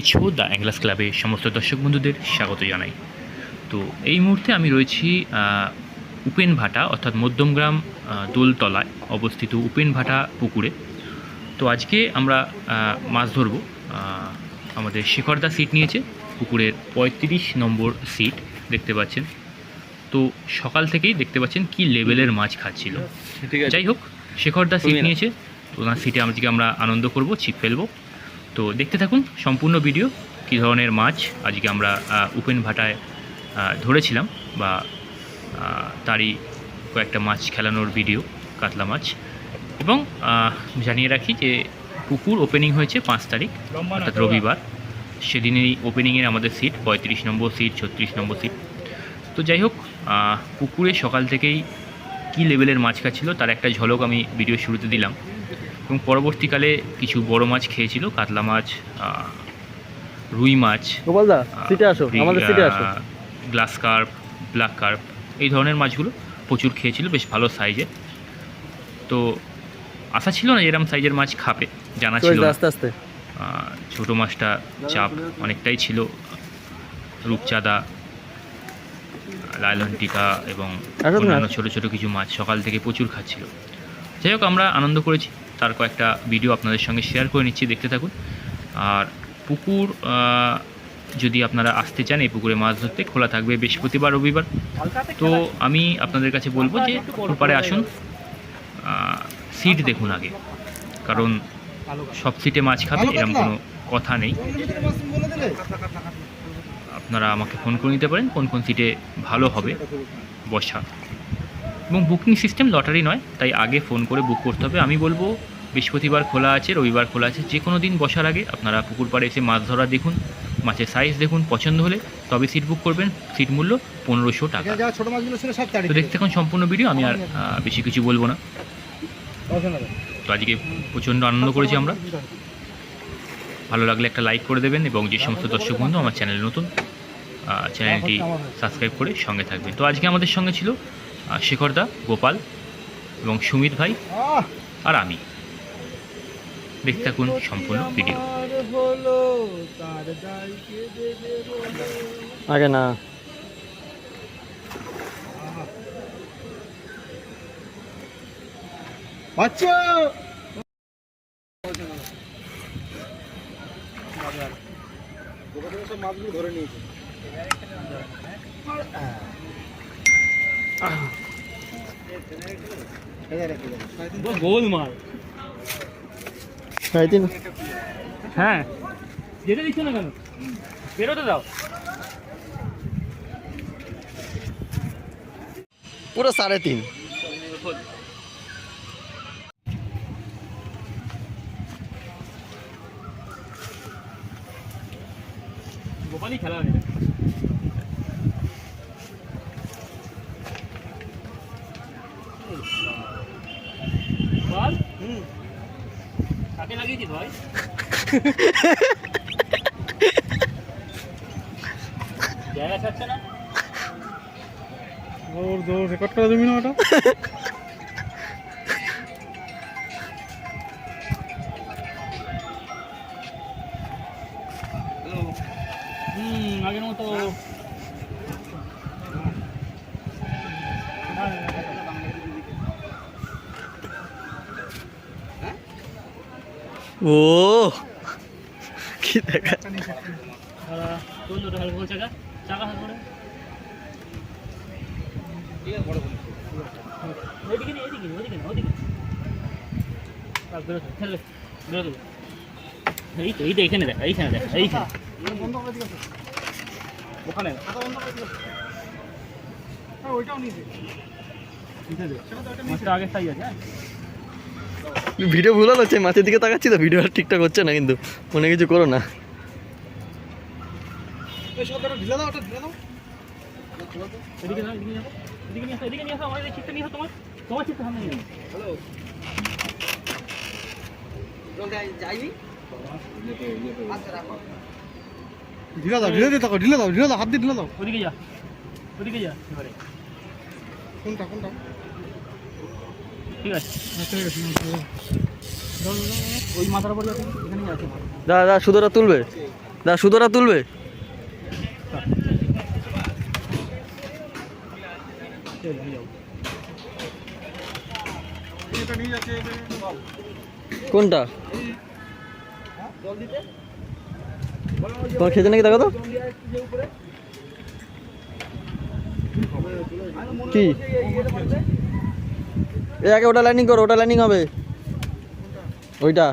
মেছো the অ্যাংলাস ক্লাবে সমস্ত দর্শক বন্ধুদের স্বাগত জানাই। তো এই মুহূর্তে আমি রয়েছি উপেন ভাটা অর্থাৎ মধ্যমগ্রাম দোলতলায় অবস্থিত উপেন ভাটা পুকুরে। তো আজকে আমরা মাছ ধরবো। আমাদের শেখরদা সিট নিয়েছে পুকুরের পঁয়ত্রিশ নম্বর সিট দেখতে পাচ্ছেন। তো সকাল থেকেই দেখতে পাচ্ছেন কি লেভেলের মাছ খাচ্ছিল। যাই হোক শেখরদা সিট নিয়েছে তো ওনার সিটে আজকে আমরা আনন্দ করব ছিপ ফেলব। তো দেখতে থাকুন সম্পূর্ণ ভিডিও কী ধরনের মাছ আজকে আমরা উপেন ভাটায় ধরেছিলাম বা তারই কয়েকটা মাছ খেলানোর ভিডিও কাতলা মাছ। এবং জানিয়ে রাখি যে পুকুর ওপেনিং হয়েছে পাঁচ তারিখ অর্থাৎ রবিবার। সেদিনেই ওপেনিংয়ের আমাদের সিট পঁয়ত্রিশ নম্বর সিট ছত্রিশ নম্বর সিট তো যাই হোক পুকুরে সকাল থেকেই কী লেভেলের মাছ খাচ্ছিল তার একটা ঝলক আমি ভিডিও শুরুতে দিলাম। এবং পরবর্তীকালে কিছু বড় মাছ খেয়েছিল কাতলা মাছ রুই মাছ গোপালদা সিটে আসো আমাদের সিটে আসো। গ্লাস কার্প ব্ল্যাক কার্প এই ধরনের মাছগুলো প্রচুর খেয়েছিল বেশ ভালো সাইজের। তো আশা ছিল না এরম সাইজের মাছ খাবে জানা ছিল আস্তে আস্তে। ছোটো মাছটা চাপ অনেকটাই ছিল রূপচাঁদা লাইলন টিকা এবং অন্যান্য ছোটো ছোটো কিছু মাছ সকাল থেকে প্রচুর খাচ্ছিল। যাই হোক আমরা আনন্দ করেছি। তার কয়েকটা ভিডিও আপনাদের সঙ্গে শেয়ার করে নিচ্ছি, দেখতে থাকুন। আর পুকুর যদি আপনারা আসতে চান, এই পুকুরে মাছ ধরতে, খোলা থাকবে বৃহস্পতিবার, রবিবার। তো আমি আপনাদের কাছে বলব যে, পুকুর আসুন। সিট দেখুন আগে। কারণ সব সিটে মাছ খাবে এরকম কোনো কথা নেই। আপনারা আমাকে ফোন করে নিতে পারেন, কোন কোন সিটে ভালো হবে বসা এবং বুকিং সিস্টেম লটারি নয়, তাই আগে ফোন করে বুক করতে হবে। আমি বলব বৃহস্পতিবার খোলা আছে রবিবার খোলা আছে যে কোনো দিন বসার আগে আপনারা পুকুর পাড়ে এসে মাছ ধরা দেখুন মাছের সাইজ দেখুন পছন্দ হলে তবে সিট বুক করবেন সিট মূল্য পনেরোশো টাকা। তো দেখতে এখন সম্পূর্ণ ভিডিও আমি আর বেশি কিছু বলব না। তো আজকে প্রচণ্ড আনন্দ করেছি আমরা। ভালো লাগলে একটা লাইক করে দেবেন এবং যে সমস্ত দর্শক বন্ধু আমার চ্যানেল নতুন চ্যানেলটি সাবস্ক্রাইব করে সঙ্গে থাকবেন। তো আজকে আমাদের সঙ্গে ছিল আহ, শেখরদা গোপাল এবং সুমিত ভাই আর আমি। দেখতে থাকুন সম্পূর্ণ ভিডিও। আগে না। বাচ্চা! সব মাছগুলো ধরে নিয়েছে গোল মাল সাড়ে তিন। হ্যাঁ। যেতে দিচ্ছ না কেন? বেরোতে দাও। পুরো সাড়ে তিন। গোপালই খেলা হবে ওর জোর রেকর্ড করা দেবি না ওটা? বেরোতে ঠেলে বেরোতে এই তো এই তো এইখানে দেখ? এইখানে দেখ এইখানে বন্ধ করে দিকে ওখানে বন্ধ করে হ্যাঁ ওইটাও নিয়েছে মাছটা আগে সাইজ আছে হ্যাঁ? ভিডিও ভুল হচ্ছে মাছের দিকে তাকাচ্ছি তো ভিডিও ঠিকঠাক হচ্ছে না কিন্তু মনে কিছু করো না। ঢিলে দাও ওটা ঢিলে দাও। ঢিলে দাও ঢিলে দিয়ে থাকো ঢিলে দাও ঢিলে দাও হাত দিয়ে ঢিলে দাও। ওদিকে যা ওদিকে যা। কোনটা কোনটা ঠিক আছে আচ্ছা ঠিক আছে ওই মাথার উপর যাও তুমি, এখানে আছে। দাদা দাদা সুতোটা তুলবে। দা সুতোটা তুলবে। কোনটা? তোমার খেতে নাকি দেখো তো? কি? এ আগে ওটা লাইনিং করো ওটা লাইনিং হবে। ওইটা।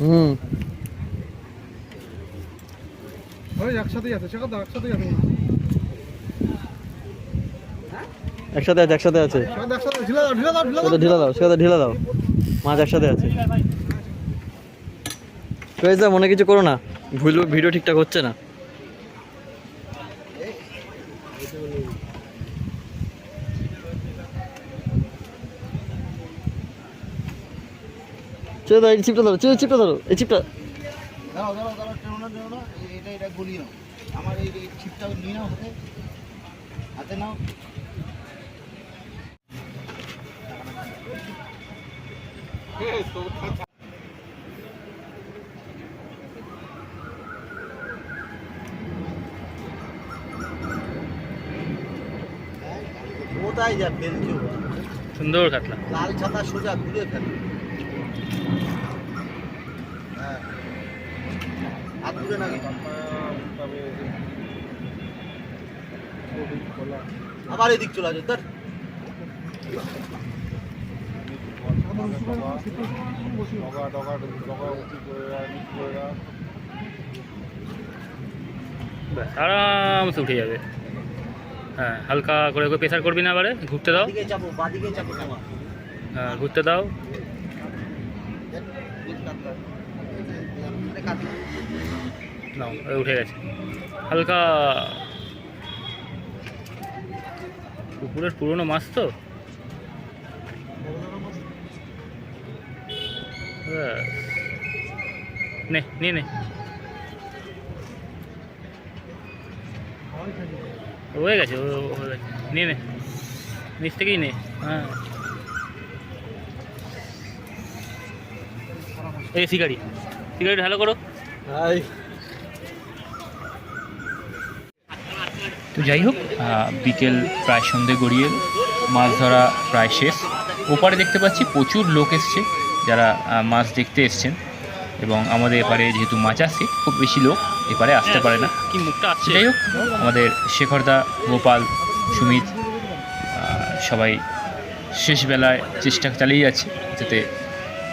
হুম। একসাথেই আছে একসাথেই আছে। একসাথে আছে একসাথে আছে। একসাথে ঢিলা দাও সেটা ঢিলা দাও। মাছ একসাথে আছে। মনে কিছু করো না। ভুল ভিডিও ঠিকঠাক হচ্ছে না। চলো দাও এই চিপটা ধরো চলো চিপটা ধরো এই চিপটা দাঁড়াও দাঁড়াও দাঁড়াও টেনো না টেনো না এটা এটা নাও। আমার এই নিয়ে নাও হাতে। হাতে নাও। কোথায় যা সুন্দর কাতলা। লাল ছাতা সোজা ঘুরে ফেল। আবার এদিক চলে আসে ধর। ব্যাস আরামসে উঠে যাবে। হ্যাঁ হালকা করে প্রেশার করবি না আবারে ঘুরতে দাও। হ্যাঁ ঘুরতে দাও। এই উঠে গেছে। হালকা। পুকুরের পুরনো মাছ তো? নে, নিয়ে নে। হয়ে গেছে হয়ে গেছে। নিয়ে নে। নিচ থেকেই নে হ্যাঁ। এই শিকারি শিকারি ভালো করো। হাই তো যাই হোক আহ, বিকেল প্রায় সন্ধে গড়িয়ে মাছ ধরা প্রায় শেষ। ওপারে দেখতে পাচ্ছি প্রচুর লোক এসছে যারা আহ, মাছ দেখতে এসছেন। এবং আমাদের এপারে যেহেতু মাছ আসছে খুব বেশি লোক এপারে আসতে পারে না। কি মুখটা আসছে? যাই হোক আমাদের শেখরদা গোপাল সুমিত আহ, সবাই শেষ বেলায় চেষ্টা চালিয়ে যাচ্ছে যাতে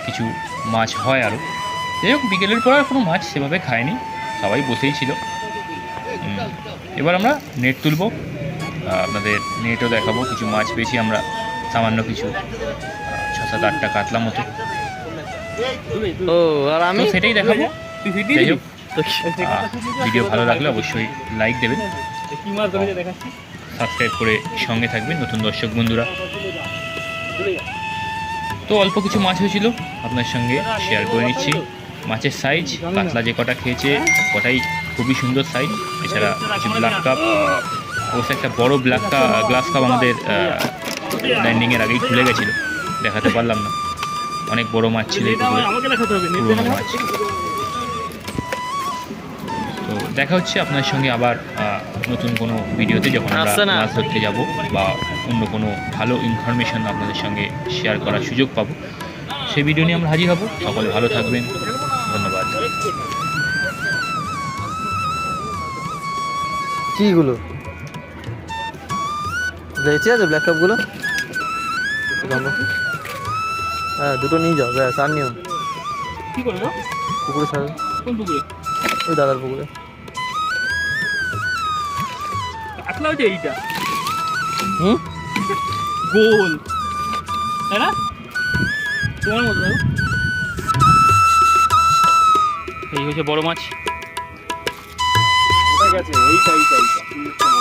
কিছু মাছ হয় আরও যাই হোক বিকেলের পর আর কোনো মাছ সেভাবে খায়নি সবাই বসেই ছিল। এবার আমরা নেট তুলবো। আপনাদের নেটও দেখাবো কিছু মাছ পেয়েছি আমরা সামান্য কিছু ছ সাত আটটা কাতলা মতো। ও আর আমি? সেটাই দেখাবো। যাই হোক ভিডিও ভালো লাগলে অবশ্যই লাইক দেবেন। সাবস্ক্রাইব করে সঙ্গে থাকবেন নতুন দর্শক বন্ধুরা। তো অল্প কিছু মাছ হয়েছিল আপনার সঙ্গে শেয়ার করে নিচ্ছি। মাছের সাইজ কাতলা যে কটা খেয়েছে কটাই খুবই সুন্দর সাইজ এছাড়া কিছু ব্ল্যাক কাপ অবশ্য একটা বড় ব্ল্যাক কাপ গ্লাস কাপ আমাদের ল্যান্ডিংয়ের আগেই খুলে গেছিল দেখাতে পারলাম না। অনেক বড় মাছ ছিল পুরোনো মাছ। তো দেখা হচ্ছে আপনার সঙ্গে আবার নতুন কোনো ভিডিওতে যখন আমরা। মাছ ধরতে যাব বা অন্য কোনো ভালো ইনফরমেশন আপনাদের সঙ্গে শেয়ার করার সুযোগ পাবো। সেই ভিডিও নিয়ে আমরা হাজির হব। সকলে ভালো থাকবেন। ধন্যবাদ কি গুলো বেঁচে আছে ব্ল্যাক কাপগুলো হ্যাঁ দুটো নিয়ে যাও ব্যাস আর নিও কি করব পুকুরে ছাড়ো। কোন পুকুরে? ওই দাদার পুকুরে। হচ্ছে এইটা? হুম? গোল। তাই না? তোমার মতো ঠিক বড় মাছ। নিয়ে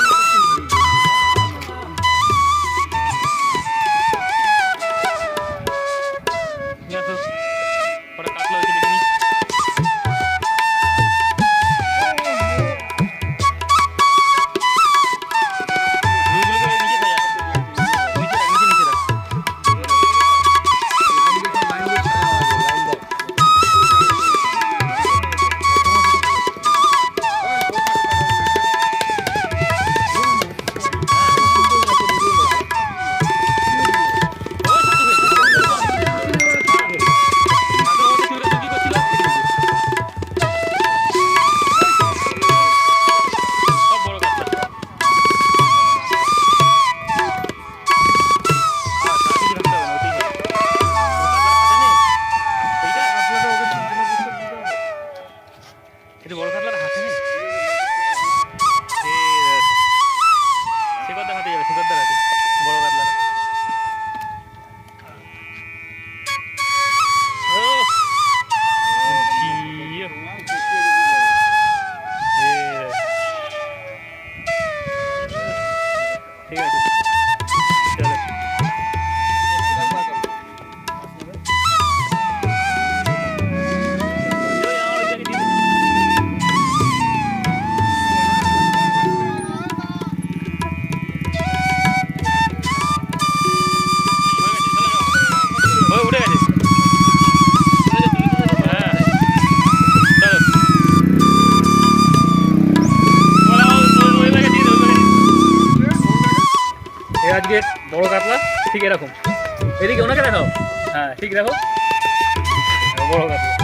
শেকদার হাতে যাবে শেকদার আজকে বড় কাতলা ঠিক এরকম। এদিকে ওনাকে দেখাও। হ্যাঁ ঠিক দেখো। বড় কাতলা